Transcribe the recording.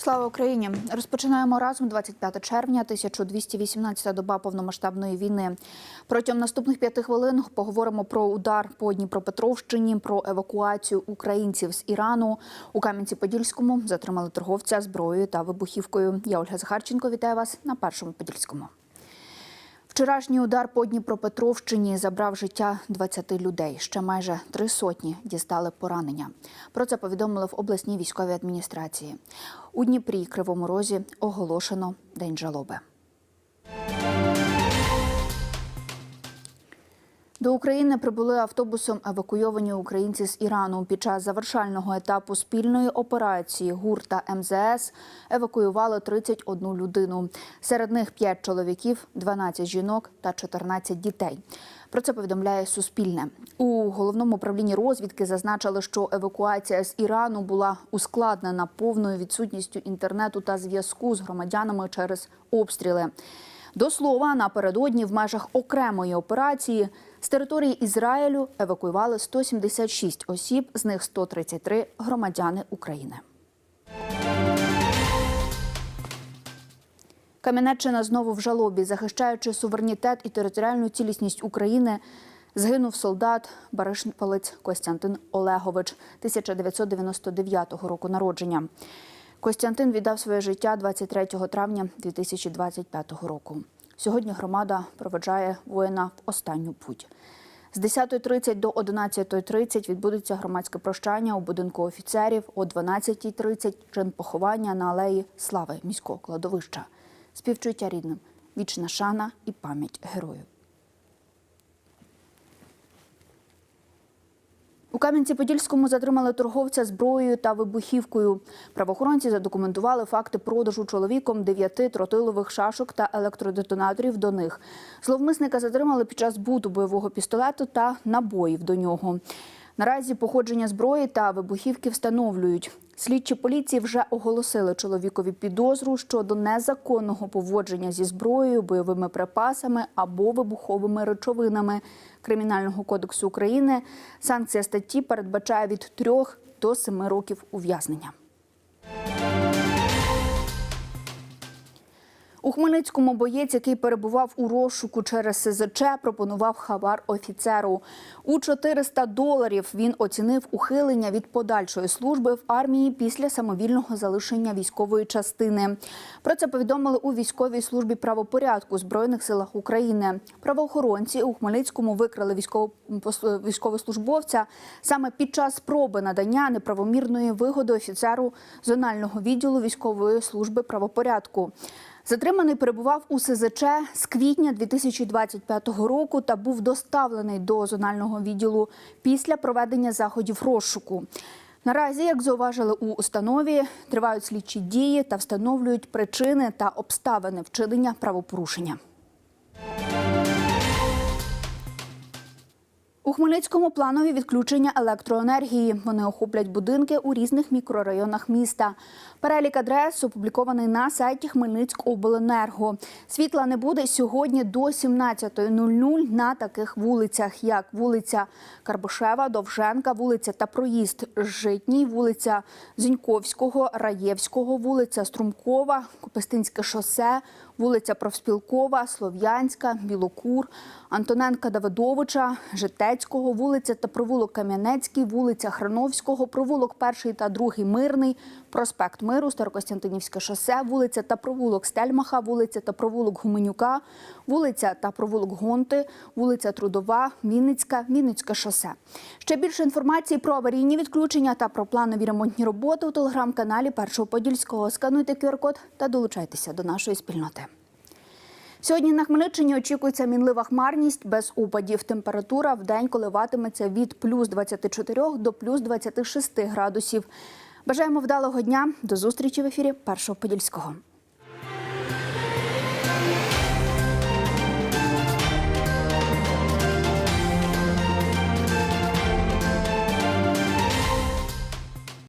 Слава Україні! Розпочинаємо разом 25 червня, 1218 доба повномасштабної війни. Протягом наступних п'яти хвилин поговоримо про удар по Дніпропетровщині, про евакуацію українців з Ірану. У Кам'янці-Подільському затримали торговця зброєю та вибухівкою. Я Ольга Захарченко вітаю вас на першому подільському. Вчорашній удар по Дніпропетровщині забрав життя 20 людей. Ще майже три сотні дістали поранення. Про це повідомили в обласній військовій адміністрації. У Дніпрі Кривому Розі оголошено день жалоби. До України прибули автобусом евакуйовані українці з Ірану. Під час завершального етапу спільної операції ГУР та МЗС евакуювали 31 людину. Серед них 5 чоловіків, 12 жінок та 14 дітей. Про це повідомляє Суспільне. У головному управлінні розвідки зазначили, що евакуація з Ірану була ускладнена повною відсутністю інтернету та зв'язку з громадянами через обстріли. До слова, напередодні в межах окремої операції з території Ізраїлю евакуювали 176 осіб, з них 133 – громадяни України. Кам'янеччина знову в жалобі, захищаючи суверенітет і територіальну цілісність України, згинув солдат Баришпалець Костянтин Олегович 1999 року народження. Костянтин віддав своє життя 23 травня 2025 року. Сьогодні громада проведжає воїна в останню путь. З 10.30 до 11.30 відбудеться громадське прощання у будинку офіцерів. О 12.30 – чин поховання на алеї Слави міського кладовища. Співчуття рідним, вічна шана і пам'ять герою. У Кам'янці-Подільському затримали торговця зброєю та вибухівкою. Правоохоронці задокументували факти продажу чоловіком дев'яти тротилових шашок та електродетонаторів до них. Зловмисника затримали під час буту бойового пістолету та набоїв до нього. Наразі походження зброї та вибухівки встановлюють. Слідчі поліції вже оголосили чоловікові підозру щодо незаконного поводження зі зброєю, бойовими припасами або вибуховими речовинами Кримінального кодексу України. Санкція статті передбачає від 3 до 7 років ув'язнення. У Хмельницькому боєць, який перебував у розшуку через СЗЧ, пропонував хабар офіцеру. У 400 доларів він оцінив ухилення від подальшої служби в армії після самовільного залишення військової частини. Про це повідомили у військовій службі правопорядку Збройних силах України. Правоохоронці у Хмельницькому викрили військово- військовослужбовця саме під час спроби надання неправомірної вигоди офіцеру зонального відділу військової служби правопорядку. Затриманий перебував у СЗЧ з квітня 2025 року та був доставлений до зонального відділу після проведення заходів розшуку. Наразі, як зауважили у установі, тривають слідчі дії та встановлюють причини та обставини вчинення правопорушення. У Хмельницькому планові відключення електроенергії. Вони охоплять будинки у різних мікрорайонах міста. Перелік адрес опублікований на сайті Хмельницькобленерго. Світла не буде сьогодні до 17.00 на таких вулицях, як вулиця Карбишева, Довженка, вулиця та проїзд Житній, вулиця Зіньковського, Раєвського, вулиця Струмкова, Копистинське шосе, вулиця Профспілкова, Слов'янська, Білокур, Антоненка Давидовича, Житецького, вулиця та провулок Кам'янецький, вулиця Храновського, провулок Перший та Другий Мирний, проспект Миру, Старокостянтинівське шосе, вулиця та провулок Стельмаха, вулиця та провулок Гуменюка, вулиця та провулок Гонти, вулиця Трудова, Вінницька, Вінницьке шосе. Ще більше інформації про аварійні відключення та про планові ремонтні роботи у телеграм-каналі Першого Подільського. Скануйте QR-код та долучайтеся до нашої спільноти. Сьогодні на Хмельниччині очікується мінлива хмарність без упадів. Температура в день коливатиметься від плюс 24 до плюс 26 градусів. Бажаємо вдалого дня. До зустрічі в ефірі Першого Подільського.